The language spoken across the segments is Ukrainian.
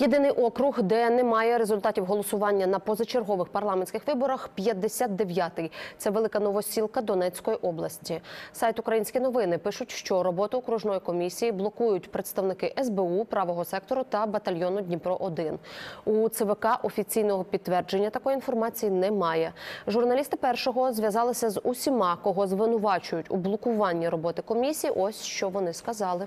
Єдиний округ, де немає результатів голосування на позачергових парламентських виборах, 59-й. Це велика новосілка Донецької області. Сайт Українські новини пишуть, що роботу окружної комісії блокують представники СБУ, правого сектору та батальйону Дніпро 1 У ЦВК офіційного підтвердження такої інформації немає. Журналісти першого зв'язалися з усіма, кого звинувачують у блокуванні роботи комісії. Ось що вони сказали.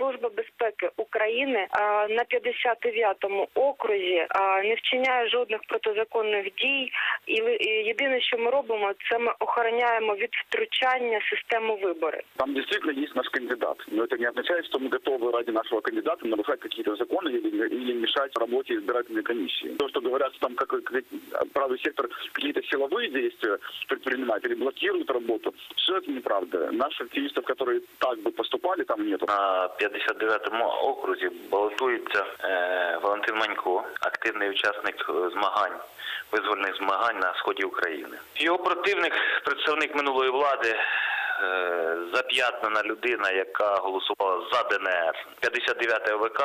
Служба безпеки України а, на 59-му окрузі а, не вчиняє жодних протизаконних дій, і ви- і єдине, що ми робимо, це ми охороняємо від втручання систему вибори. Там действительно есть наш кандидат. Но это не означает, что мы готовы ради нашего кандидата нарушать какие-то законы или, или мешать работе избирательной комиссии. То, что говорят, что там как, как правый сектор какие-то силовые действия предпринимает или блокирует работу, все это неправда. Наших активистов, которые так бы поступали, там нету. На 59-му окрузі балотується е, Валентин Манько, активний учасник змагань, визвольних змагань на сході України. Його противник, представник минулої влади, е, зап'ятнена людина, яка голосувала за ДНР. 59 ОВК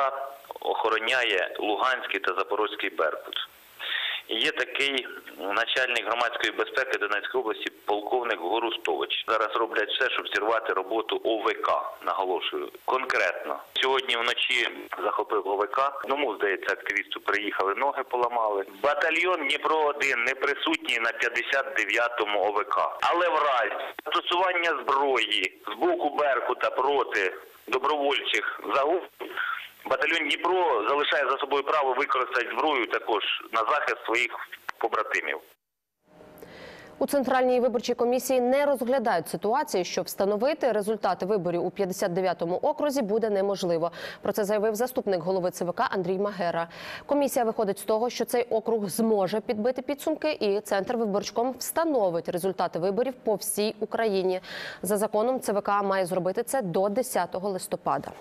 охороняє Луганський та Запорозький Беркут. Є такий начальник громадської безпеки Донецької області, полковник Горустович. Зараз роблять все, щоб зірвати роботу ОВК. Наголошую конкретно. Сьогодні вночі захопив ОВК. Одному здається, активісту приїхали, ноги поламали. Батальйон Дніпро 1 не присутній на 59-му ОВК. Але в разі застосування зброї з боку Беркута проти добровольчих загуб. Батальйон Дніпро залишає за собою право використати зброю також на захист своїх побратимів. У центральній виборчій комісії не розглядають ситуації, що встановити результати виборів у 59-му окрузі буде неможливо. Про це заявив заступник голови ЦВК Андрій Магера. Комісія виходить з того, що цей округ зможе підбити підсумки, і центр виборчком встановить результати виборів по всій Україні. За законом ЦВК має зробити це до 10 листопада.